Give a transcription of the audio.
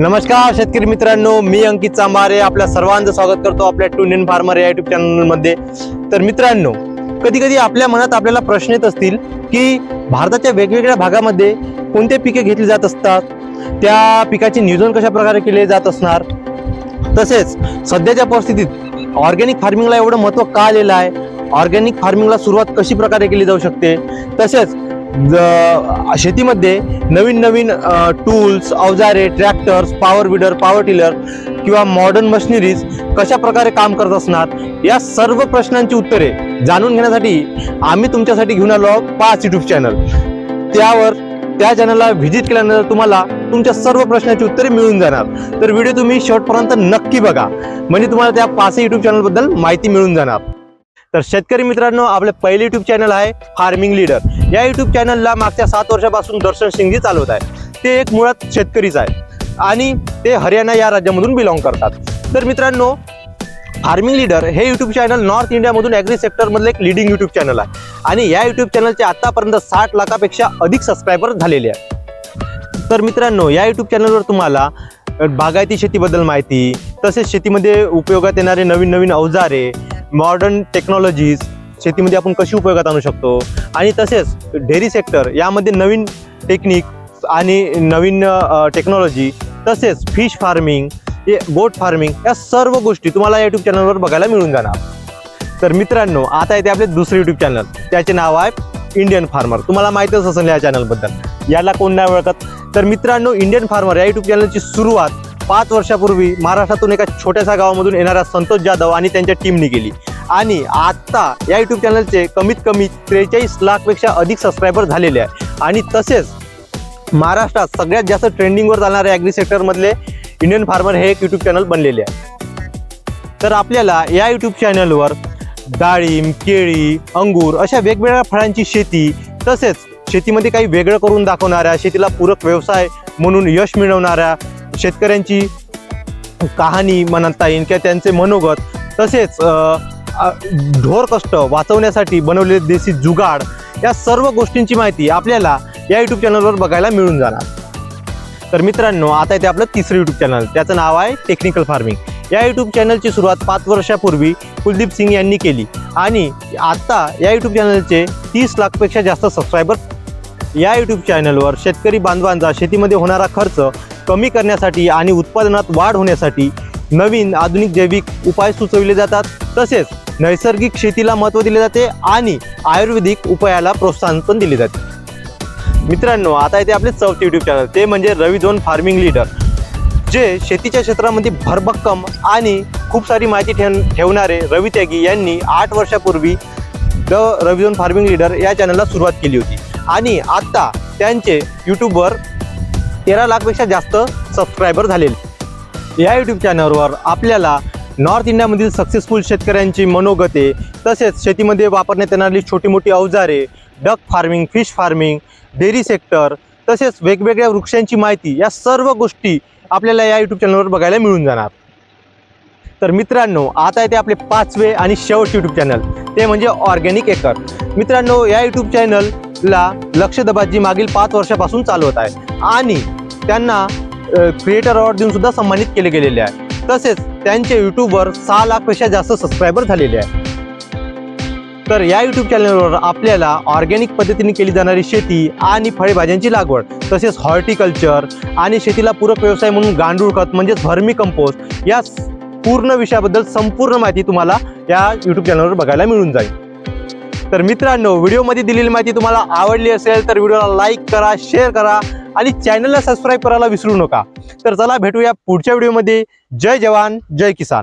नमस्कार शेतकरी मित्रांनो मी अंकित चांभारे आपल्या सर्वांचं स्वागत करतो आपल्या टू इन फार्मर या युट्यूब चॅनलमध्ये तर मित्रांनो कधी कधी आपल्या मनात आपल्याला प्रश्न येत असतील की भारताच्या वेगवेगळ्या भागामध्ये कोणते पिके घेतली जात असतात? त्या पिकाचे नियोजन कशा प्रकारे केले जात असणार? तसेच सध्याच्या परिस्थितीत ऑर्गॅनिक फार्मिंगला एवढं महत्त्व का आलेलं आहे? ऑर्गॅनिक फार्मिंगला सुरुवात कशी प्रकारे केली जाऊ शकते? तसेच शेतीमध्ये नवीन नवीन टूल्स अवजारे tractors power weeder power tiller किंवा मॉडर्न मशिनरीज कशा प्रकारे काम करत असणार या सर्व प्रश्नांची उत्तरे जाणून घेण्यासाठी आम्ही तुमच्यासाठी घेऊन आलो आहोत पाच यूट्यूब चॅनल त्यावर त्या चॅनलला व्हिजिट केल्यानंतर तुम्हाला तुमच्या सर्व प्रश्नांची उत्तरे मिळून जाणार. तर व्हिडिओ तुम्ही शेवटपर्यंत नक्की बघा. म्हणजे तुम्हाला त्या पाचही यूट्यूब चॅनलबद्दल माहिती मिळून जाणार. तर शेतकरी मित्रांनो आपलं पहिले युट्यूब चॅनल आहे फार्मिंग लीडर या युट्यूब चॅनलला मागच्या सात वर्षापासून दर्शन सिंगजी चालवत आहे. ते एक मुळात शेतकरीच आहे. आणि ते हरियाणा या राज्यामधून बिलॉंग करतात. तर मित्रांनो फार्मिंग लीडर हे यूट्यूब चॅनल नॉर्थ इंडियामधून ॲग्री सेक्टरमधलं एक लिडिंग यूट्यूब चॅनल आहे. आणि या यूट्यूब चॅनलचे आतापर्यंत साठ लाखापेक्षा अधिक सबस्क्रायबर झालेले आहे तर मित्रांनो या यूट्यूब चॅनलवर तुम्हाला बागायती शेतीबद्दल माहिती तसेच शेतीमध्ये उपयोगात येणारे नवीन नवीन अवजारे मॉडर्न टेक्नॉलॉजीज शेतीमध्ये आपण कशी उपयोगात आणू शकतो? आणि तसेच डेअरी सेक्टर यामध्ये नवीन टेक्निक आणि नवीन टेक्नॉलॉजी तसेच फिश फार्मिंग बोट फार्मिंग या सर्व गोष्टी तुम्हाला या यूट्यूब चॅनलवर बघायला मिळून जाणार. तर मित्रांनो आता येते आपले दुसरे यूट्यूब चॅनल त्याचे नाव आहे इंडियन फार्मर तुम्हाला माहीतच असेल या चॅनलबद्दल याला कोण नाही ओळखत? तर मित्रांनो इंडियन फार्मर या यूट्यूब चॅनलची सुरुवात पाच वर्षापूर्वी महाराष्ट्रातून एका छोट्याशा गावामधून येणाऱ्या संतोष जाधव आणि त्यांच्या टीमने केली आणि आत्ता या यूट्यूब चॅनलचे कमीत कमी त्रेचाळीस लाखपेक्षा अधिक सबस्क्रायबर झालेले आहे आणि तसेच महाराष्ट्रात सगळ्यात जास्त ट्रेंडिंगवर चालणाऱ्या ॲग्री सेक्टरमधले इंडियन फार्मर हे एक यूट्यूब चॅनल बनलेले आहे तर आपल्याला या यूट्यूब चॅनलवर डाळिंब केळी अंगूर अशा वेगवेगळ्या फळांची शेती तसेच शेतीमध्ये काही वेगळं करून दाखवणाऱ्या शेतीला पूरक व्यवसाय म्हणून यश मिळवणाऱ्या शेतकऱ्यांची कहाणी म्हणता येईल किंवा त्यांचे मनोगत तसेच ढोर कष्ट वाचवण्यासाठी बनवलेले देशी जुगाड या सर्व गोष्टींची माहिती आपल्याला या यूट्यूब चॅनलवर बघायला मिळून जाणार. तर मित्रांनो आता येते आपलं तिसरं यूट्यूब चॅनल त्याचं नाव आहे टेक्निकल फार्मिंग या यूट्यूब चॅनलची सुरुवात पाच वर्षापूर्वी कुलदीप सिंग यांनी केली. आणि आत्ता या यूट्यूब चॅनलचे तीस लाखपेक्षा जास्त सबस्क्रायबर या यूट्यूब चॅनलवर शेतकरी बांधवांचा शेतीमध्ये होणारा खर्च कमी करण्यासाठी आणि उत्पादनात वाढ होण्यासाठी नवीन आधुनिक जैविक उपाय सुचविले जातात. तसेच नैसर्गिक शेतीला महत्त्व दिले जाते आणि आयुर्वेदिक उपायाला प्रोत्साहन पण दिले जाते. मित्रांनो आता येते आपले चौथे युट्यूब चॅनल ते म्हणजे रवी झोन फार्मिंग लीडर जे शेतीच्या क्षेत्रामध्ये भरभक्कम आणि खूप सारी माहिती ठेव ठेवणारे रवी त्यागी यांनी आठ वर्षापूर्वी the Ravi zone farming leader या चॅनलला सुरुवात केली होती. आणि आत्ता त्यांचे यूट्यूबवर तेरा लाखपेक्षा जास्त सबस्क्रायबर झालेले या यूट्यूब चॅनलवर आपल्याला नॉर्थ इंडियामधील सक्सेसफुल शेतकऱ्यांची मनोगते तसेच शेतीमध्ये वापरण्यात येणारी छोटी मोठी अवजारे duck farming fish farming dairy sector तसेच वेगवेगळ्या वृक्षांची माहिती या सर्व गोष्टी आपल्याला या यूट्यूब चॅनलवर बघायला मिळून जाणार. तर मित्रांनो आता येते आपले पाचवे आणि शेवट यूट्यूब चॅनल ते म्हणजे ऑर्गॅनिक एकर मित्रांनो या यूट्यूब चॅनलला लक्ष दबाजी मागील पाच वर्षापासून चालवत आहे. आणि त्यांना क्रिएटर अवॉर्ड देऊन सुद्धा सन्मानित केले गेलेले आहे. तसेच त्यांचे यूट्यूबवर सहा लाखपेक्षा जास्त सबस्क्रायबर झालेले आहे. तर या यूट्यूब चॅनलवर आपल्याला ऑर्गॅनिक पद्धतीने केली जाणारी शेती आणि फळभाज्यांची लागवड तसेच हॉर्टिकल्चर आणि शेतीला पूरक व्यवसाय म्हणून गांडूळ खत म्हणजेच व्हर्मी कंपोस्ट या पूर्ण विषयाबद्दल संपूर्ण माहिती तुम्हाला या यूट्यूब चॅनलवर बघायला मिळून जाईल. तर मित्रांनो व्हिडिओमध्ये दिलेली माहिती तुम्हाला आवडली असेल तर व्हिडिओला लाईक करा शेअर करा आणि चॅनलला सबस्क्राईब करायला विसरू नका. तर चला भेटूया पुढच्या व्हिडिओमध्ये जय जवान जय किसान.